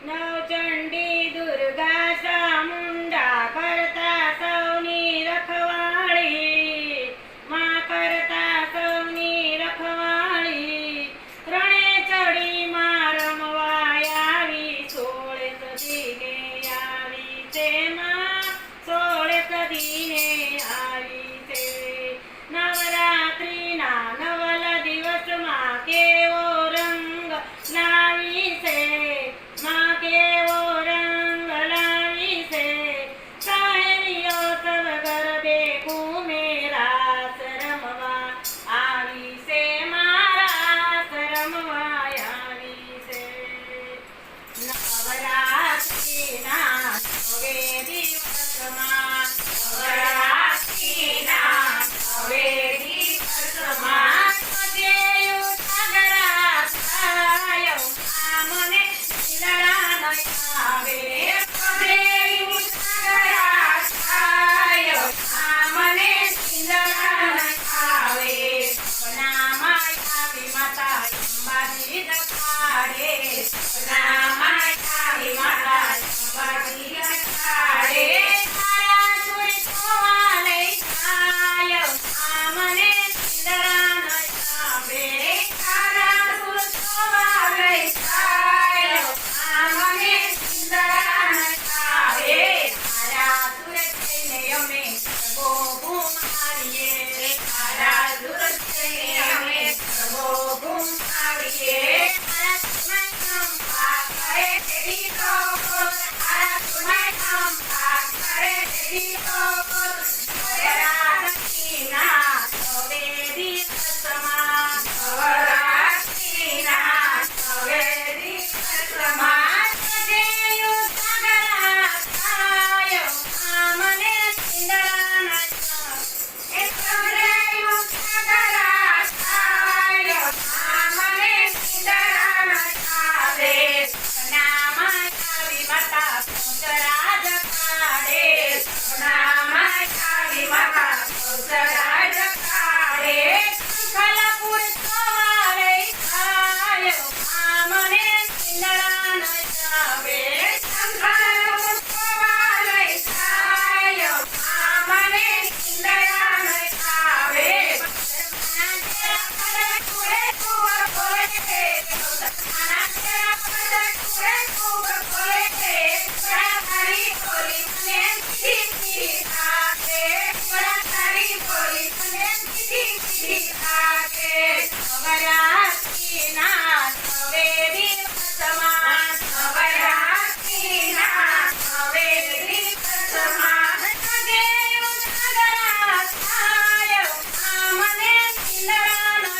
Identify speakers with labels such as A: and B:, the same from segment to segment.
A: નવચંડી દુર્ગા સામુંડા કરતા સૌની રખવાળી માં કરતા સૌની રખવાળી રણે ચડી માં રમવા આવી સોળે સદીને આવી છે માં સોળે સદીને આવી નવ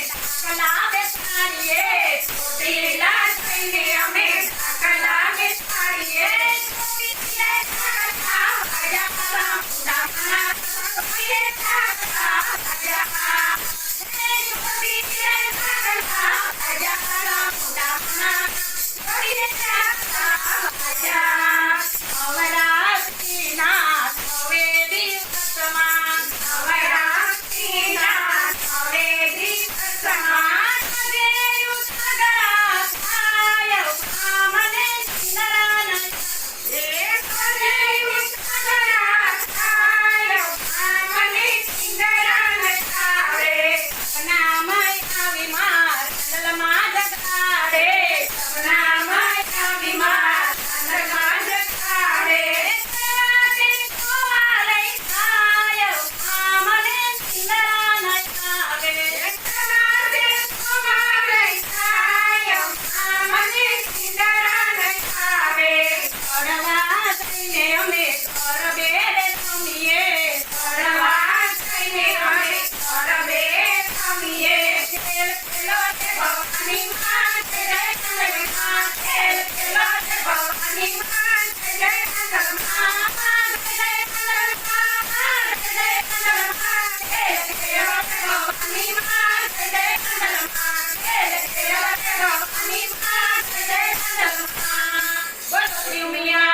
A: કલા બેસાડીએ છોટેલા What do you mean?